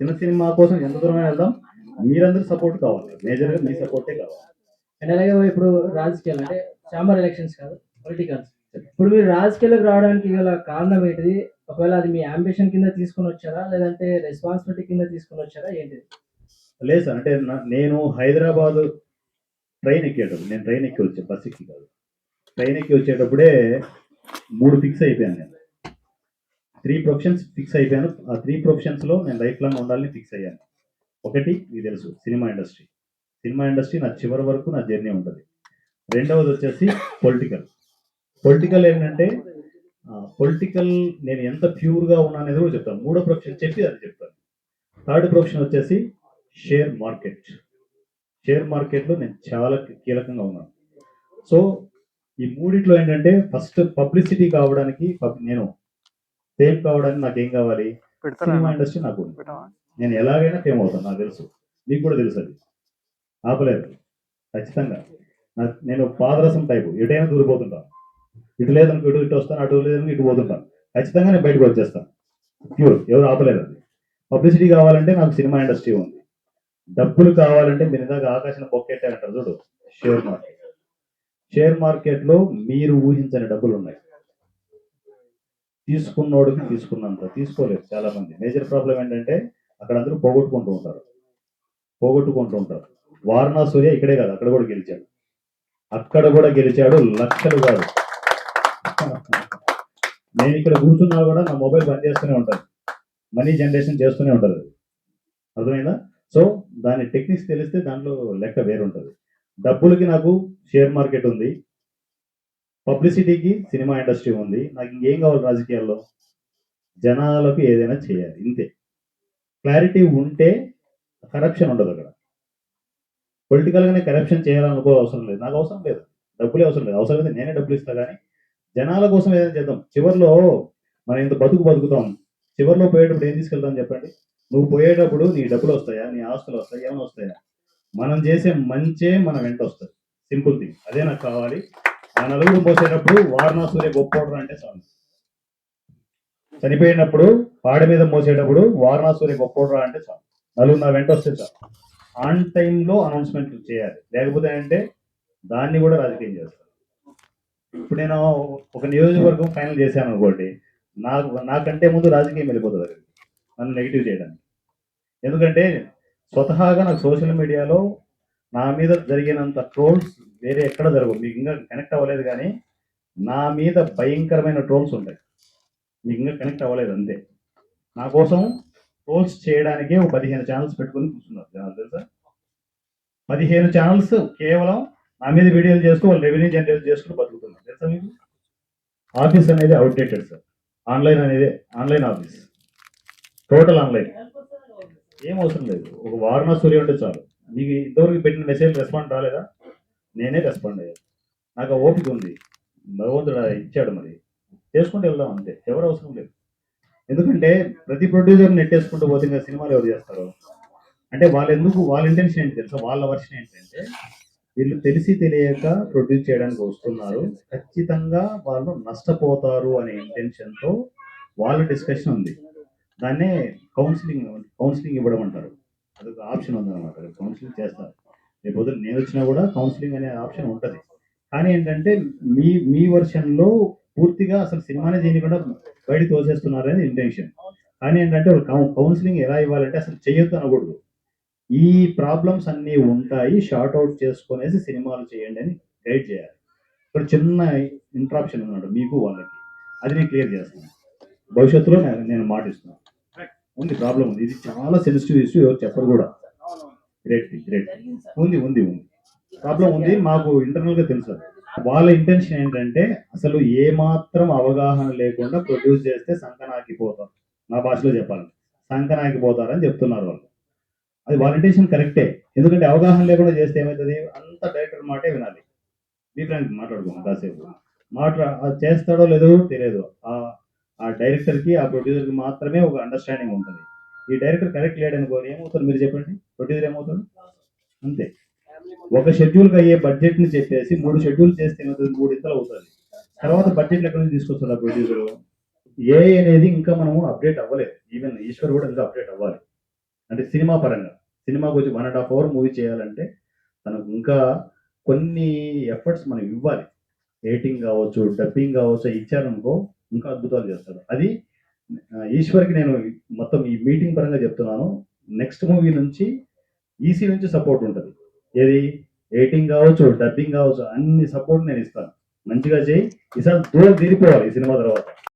చిన్న సినిమా కోసం ఎంత దూరం వెళ్దాం. మీరందరూ సపోర్ట్ కావాలి. మేజర్గా మీ సపోర్టే కావాలి. అండ్ అలాగే ఇప్పుడు రాజకీయాలు అంటే చాంబర్ ఎలక్షన్స్ కాదు పొలిటికల్స్ ఇప్పుడు మీరు రాజకీయాలకు రావడానికి గల కారణం ఏంటిది? ఒకవేళ అది మీ అంబిషన్ కింద తీసుకొని వచ్చారా? లేదంటే రెస్పాన్సిబిలిటీ కింద తీసుకొని వచ్చారా? ఏంటిది? లేదు సార్ అంటే నేను హైదరాబాద్ ట్రైన్ ఎక్కేటప్పుడు నేను ట్రైన్ ఎక్కి వచ్చే బస్ ఎక్కి కాదు. ట్రైన్ ఎక్కి వచ్చేటప్పుడే మూడు ఫిక్స్ అయిపోయాను నేను. త్రీ ప్రొఫెషన్స్ ఫిక్స్ అయిపోయాను. ఆ త్రీ ప్రొఫెషన్స్లో నేను లైఫ్ లాంగ్ ఉండాలని ఫిక్స్ అయ్యాను. ఒకటి మీకు తెలుసు సినిమా ఇండస్ట్రీ సినిమా ఇండస్ట్రీ నా చివరి వరకు నా జర్నీ ఉంటుంది. రెండవది వచ్చేసి పొలిటికల్ పొలిటికల్ ఏంటంటే పొలిటికల్ నేను ఎంత ప్యూర్గా ఉన్నా అనేది కూడా చెప్తాను. మూడో ప్రొఫెషన్ చెప్పి అది చెప్తాను. థర్డ్ ప్రొఫెషన్ వచ్చేసి షేర్ మార్కెట్ షేర్ మార్కెట్లో నేను చాలా కీలకంగా ఉన్నాను. సో ఈ మూడిట్లో ఏంటంటే ఫస్ట్ పబ్లిసిటీ కావడానికి పబ్- నేను ఫేమ్ కావడానికి నాకు ఏం కావాలి సినిమా ఇండస్ట్రీ నాకు. నేను ఎలాగైనా ఫేమ్ అవుతాను నాకు తెలుసు. మీకు కూడా తెలుసు అది. ఆపలేదు. ఖచ్చితంగా. నేను పాదరసం టైపు ఎటైనా దూరిపోతుంటాను ఇటు లేదనుకో ఇటు ఇటు వస్తాను అటు లేదనుకో ఇటు పోతుంటాను ఖచ్చితంగా నేను బయటకు వచ్చేస్తాను ప్యూర్ ఎవరు ఆపలేరు అది. పబ్లిసిటీ కావాలంటే నాకు సినిమా ఇండస్ట్రీ ఉంది. డబ్బులు కావాలంటే మీరు ఇందాక ఆకాశం బొక్కెట్టారంటారు చూడు. షేర్ మార్కెట్ షేర్ మార్కెట్లో మీరు ఊహించని డబ్బులు ఉన్నాయి తీసుకున్నోడికి తీసుకున్నంత తీసుకోలేదు చాలా మంది మేజర్ ప్రాబ్లం ఏంటంటే అక్కడ అందరూ పోగొట్టుకుంటూ ఉంటారు. పోగొట్టుకుంటూ ఉంటారు. వారణా సూర్య ఇక్కడే కాదు అక్కడ కూడా గెలిచాడు. అక్కడ కూడా గెలిచాడు లక్షలు కాదు. నేను ఇక్కడ కూర్చున్నా కూడా నా మొబైల్ పనిచేస్తూనే ఉంటుంది మనీ జనరేషన్ చేస్తూనే ఉంటుంది. అర్థమైందా? సో దాని టెక్నిక్స్ తెలిస్తే దాంట్లో లెక్క వేరుంటుంది. డబ్బులకి నాకు షేర్ మార్కెట్ ఉంది. పబ్లిసిటీకి సినిమా ఇండస్ట్రీ ఉంది. నాకు ఇంకేం కావాలి రాజకీయాల్లో? జనాలకు ఏదైనా చేయాలి ఇంతే. క్లారిటీ ఉంటే కరప్షన్ ఉండదు అక్కడ. పొలిటికల్గానే కరప్షన్ చేయాలనుకో అవసరం లేదు. నాకు అవసరం లేదు. డబ్బులే అవసరం లేదు. అవసరం అయితే నేనే డబ్బులు ఇస్తా కానీ జనాల కోసం ఏదైనా చేద్దాం. చివరిలో మనం ఇంత బతుకు బతుకుతాం. చివరిలో పోయేటప్పుడు ఏం తీసుకెళ్తాం చెప్పండి? నువ్వు పోయేటప్పుడు నీ డబ్బులు వస్తాయా? నీ ఆస్తులు వస్తాయా? ఏమైనా వస్తాయా? మనం చేసే మంచే మన వెంట వస్తుంది. Simple thing. అదే నాకు కావాలి. ఆ నలుగురు మోసేటప్పుడు వారణాసురే గొప్పోడరు అంటే చాలు. చనిపోయినప్పుడు పాడ మీద మోసేటప్పుడు వారణాసురే గొప్పోడరా అంటే చాలు. నలుగురు నా వెంట వస్తే చాలు. ఆన్ టైంలో అనౌన్స్మెంట్ చేయాలి. లేకపోతే అంటే దాన్ని కూడా రాజకీయం చేస్తారు. ఇప్పుడు నేను ఒక నియోజకవర్గం ఫైనల్ చేశాను అనుకోండి నాకు నాకంటే ముందు రాజకీయం వెళ్ళిపోతుంది అక్కడికి. నన్ను నెగిటివ్ చేయడానికి. ఎందుకంటే స్వతహాగా నాకు సోషల్ మీడియాలో నా మీద జరిగినంత ట్రోల్స్ వేరే ఎక్కడ జరగవు. మీకు ఇంకా కనెక్ట్ అవ్వలేదు కానీ నా మీద భయంకరమైన ట్రోల్స్ ఉంటాయి. మీకు ఇంకా కనెక్ట్ అవ్వలేదు అంతే. నా కోసం ట్రోల్స్ చేయడానికే ఒక పదిహేను ఛానల్స్ పెట్టుకొని కూర్చున్నారు జనాలు తెలుసా? పదిహేను ఛానల్స్ కేవలం నా మీద వీడియోలు చేస్తూ వాళ్ళు రెవెన్యూ జనరేట్ చేసుకుని బతుకుతున్నారు. తెలుసా మీకు? ఆఫీస్ అనేది అవుట్డేటెడ్ సార్ ఆన్లైన్ అనేది ఆన్లైన్ ఆఫీస్ టోటల్ ఆన్లైన్ ఏం అవసరం లేదు. ఒక వారణ సూర్య ఉంటే చాలు. మీకు ఇంతవరకు పెట్టిన మెసేజ్ రెస్పాండ్ రాలేదా? నేనే రెస్పాండ్ అయ్యాను నాకు ఆ ఓపిక ఉంది. భగవంతుడు అది ఇచ్చాడు మరి. చేసుకుంటూ వెళ్దాం అంతే. ఎవరు అవసరం లేదు. ఎందుకంటే ప్రతి ప్రొడ్యూసర్ నెట్టేసుకుంటూ పోతే ఇంకా సినిమాలు ఎవరు చేస్తారు? అంటే వాళ్ళు ఎందుకు వాళ్ళ ఇంటెన్షన్ ఏంటి తెలుసా? వాళ్ళ వర్షన్ ఏంటంటే వీళ్ళు తెలిసి తెలియక ప్రొడ్యూస్ చేయడానికి వస్తున్నారు. ఖచ్చితంగా వాళ్ళు నష్టపోతారు అనే ఇంటెన్షన్తో వాళ్ళ డిస్కషన్ ఉంది. దాన్నే కౌన్సిలింగ్ కౌన్సిలింగ్ ఇవ్వడం అంటారు. అదొక ఆప్షన్ ఉందన్నమాట. కౌన్సిలింగ్ చేస్తారు. రేపు పొద్దున్న నేను వచ్చినా కూడా కౌన్సిలింగ్ అనే ఆప్షన్ ఉంటుంది. కానీ ఏంటంటే మీ మీ వర్షన్లో పూర్తిగా అసలు సినిమానే చేయకుండా బయట తోసేస్తున్నారు అనేది ఇంటెన్షన్ కానీ ఏంటంటే కౌన్సిలింగ్ ఎలా ఇవ్వాలంటే అసలు చేయొద్దు అనకూడదు. ఈ ప్రాబ్లమ్స్ అన్నీ ఉంటాయి షార్ట్ అవుట్ చేసుకునేసి సినిమాలు చేయండి అని గైడ్ చేయాలి. ఇక్కడ చిన్న ఇంట్రాప్షన్ ఉన్నాడు మీకు వాళ్ళకి. అది నేను క్లియర్ చేస్తాను. భవిష్యత్తులో నేను నేను మాటిస్తున్నాను. ఉంది ప్రాబ్లం ఉంది. ఇది చాలా సెన్సిటివ్ ఇష్యూ ఎవరు చెప్పరు కూడా. గ్రేట్ గ్రేట్ ఉంది ఉంది ఉంది. ప్రాబ్లం ఉంది మాకు ఇంటర్నల్గా తెలుసు. వాళ్ళ ఇంటెన్షన్ ఏంటంటే అసలు ఏ మాత్రం అవగాహన లేకుండా ప్రొడ్యూస్ చేస్తే సంకనాకిపోతారు నా భాషలో చెప్పాలి సంకనాకిపోతారని చెప్తున్నారు వాళ్ళు. అది వాళ్ళ ఇంటెన్షన్ కరెక్టే ఎందుకంటే అవగాహన లేకుండా చేస్తే ఏమవుతుంది అంత డైరెక్టర్ మాటే వినాలి. మీ ఫ్రెండ్ మాట్లాడుకోండి కాసేపు. మాట్లా చేస్తాడో లేదో తెలియదు ఆ డైరెక్టర్ డైరెక్టర్కి ఆ ప్రొడ్యూసర్కి మాత్రమే ఒక అండర్స్టాండింగ్ ఉంటుంది. ఈ డైరెక్టర్ కరెక్ట్ లేడు అనుకోని ఏమవుతారు మీరు చెప్పండి. ప్రొడ్యూసర్ ఏమవుతాడు? అంతే. ఒక షెడ్యూల్కి అయ్యే బడ్జెట్ని చెప్పేసి మూడు షెడ్యూల్ చేస్తే ఏమవుతుంది? మూడు ఇంతలు అవుతుంది. తర్వాత బడ్జెట్ ఎక్కడి నుంచి తీసుకొస్తాడు ఆ ప్రొడ్యూసర్. ఏ అనేది ఇంకా మనము అప్డేట్ అవ్వలేదు. ఈవెన్ ఈశ్వర్ కూడా ఇంకా అప్డేట్ అవ్వాలి. అంటే సినిమా పరంగా. సినిమాకి వచ్చి one and half hour movie చేయాలంటే తనకు ఇంకా కొన్ని ఎఫర్ట్స్ మనం ఇవ్వాలి. ఎడిటింగ్ కావచ్చు డబ్బింగ్ కావచ్చు ఇచ్చారనుకో ఇంకా అద్భుతాలు చేస్తాడు అది ఈశ్వర్కి నేను మొత్తం ఈ మీటింగ్ పరంగా చెప్తున్నాను. నెక్స్ట్ మూవీ నుంచి ఈసీ నుంచి సపోర్ట్ ఉంటుంది. ఏది? ఎయిటింగ్ కావచ్చు డబ్బింగ్ కావచ్చు అన్ని సపోర్ట్ నేను ఇస్తాను. మంచిగా చేయి. ఈసారి దూరం తీరిపోవాలి ఈ సినిమా తర్వాత.